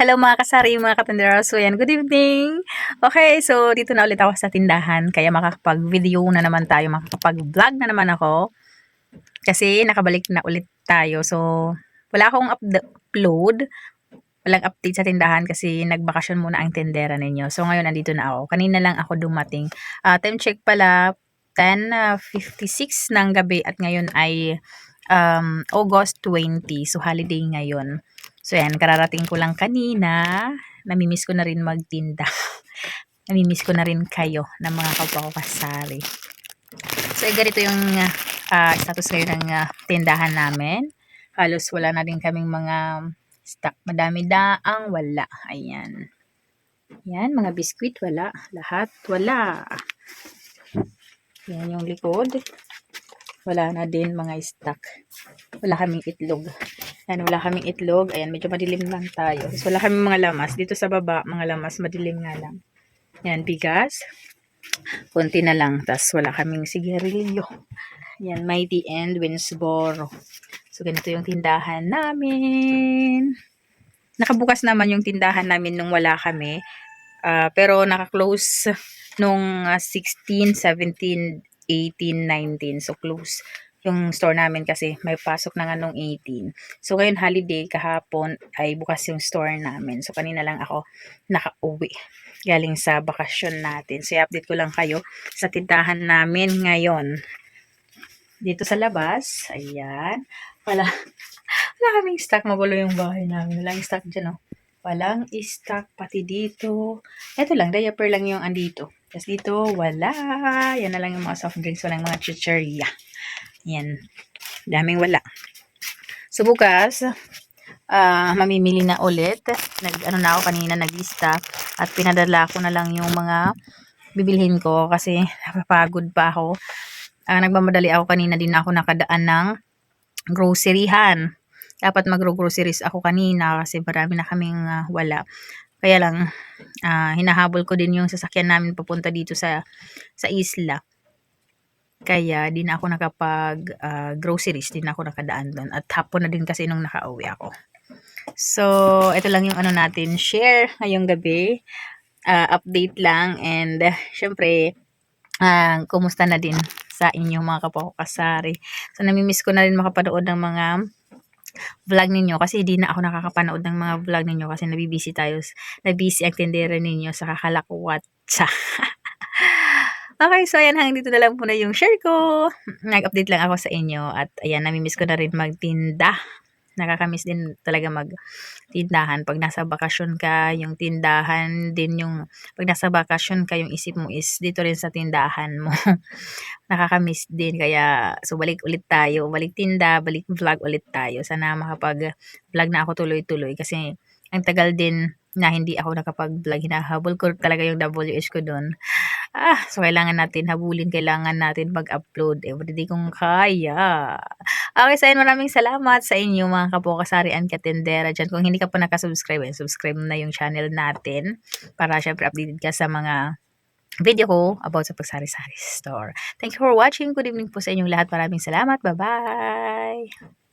Hello mga kasari, mga katendera. So yan, good evening. Okay, so dito na ulit ako sa tindahan. Kaya makakapag-video na naman tayo, makakapag-vlog na naman ako. Kasi nakabalik na ulit tayo. So wala akong upload. Walang update sa tindahan kasi nagbakasyon muna ang tendera ninyo. So ngayon nandito na ako. Kanina lang ako dumating. Ah, time check pala, 10.56 ng gabi at ngayon ay um, August 20. So holiday ngayon. So yan, kararating ko lang kanina. Namimiss ko na rin magtinda. Namimiss ko na rin kayo ng mga kapwa ko kasari. So eh, ganito yung ah, status ngayon ng ah, tindahan namin. Halos wala na din kaming mga stock. Madami daang wala. Ayan. Yan, mga biskwit wala. Lahat wala. Yan yung likod. Wala na din mga stock. Wala kaming itlog. Yan, wala kaming itlog. Ayan, medyo madilim lang tayo. Tapos wala kaming mga lamas. Dito sa baba, mga lamas, madilim nga lang. Yan, bigas. Kunti na lang. Tapos wala kaming sigarilyo. Yan, Mighty and Winsboro. So, ganito yung tindahan namin. Nakabukas naman yung tindahan namin nung wala kami. Ah, pero naka-close nung ah, 16, 17, 18, 19. So, close yung store namin kasi may pasok na nga nung 18. So, ngayon holiday, kahapon ay bukas yung store namin. So, kanina lang ako nakauwi galing sa bakasyon natin. So, i-update ko lang kayo sa tindahan namin ngayon. Dito sa labas, ayan, wala, wala kaming stock. Magulo yung bahay namin. Walang stock dyan, oh. Walang stock pati dito. Ito lang, diaper lang yung andito. Tapos dito, wala. Yan na lang yung mga soft drinks. Walang mga chicheria. Yan. Daming wala. So, bukas, ah mamimili na ulit. Nag, ano na ako kanina, nag-lista. At pinadala ko na lang yung mga bibilhin ko kasi napapagod pa ako. Ah, nagmamadali ako kanina din ako nakadaan ng groceryhan. Dapat mag-groceries ako kanina kasi marami na kaming ah, wala. Kaya lang, ah, hinahabol ko din yung sasakyan namin papunta dito sa sa isla. Kaya di na ako nakapag ah, groceries, di na ako nakadaan doon. At hapon na din kasi nung nakauwi ako. So, ito lang yung ano natin, share ngayong gabi. Ah, update lang and uh, syempre, ah, kumusta na din sa inyong mga kapwa ko kasari. So, namimiss ko na rin makapanood ng mga vlog ninyo kasi hindi na ako nakakapanood ng mga vlog ninyo kasi nabibisi tayo, nabisi ang tendera ninyo sa kakalakwat sa Okay, so ayan, hanggang dito na lang muna yung share ko. Nag-update lang ako sa inyo at ayan, namimiss ko na rin magtinda. Nakakamiss din talaga magtindahan. Pag nasa bakasyon ka, yung tindahan din yung, pag nasa bakasyon ka, yung isip mo is dito rin sa tindahan mo. Nakakamiss din. Kaya, so balik ulit tayo. Balik tinda, balik vlog ulit tayo. Sana makapag-vlog na ako tuloy-tuloy kasi ang tagal din na hindi ako nakapag-vlog. Hinahabol ko talaga yung WH ko doon. Ah, so kailangan natin habulin, kailangan natin mag-upload everyday kung kaya. Okay, ayun, maraming salamat sa inyo mga kapokasari and katendera dyan. Kung hindi ka pa nakasubscribe, eh, subscribe na yung channel natin para syempre updated ka sa mga video ko about sa Pagsari-Sari Store. Thank you for watching. Good evening po sa inyong lahat. Maraming salamat. Bye-bye!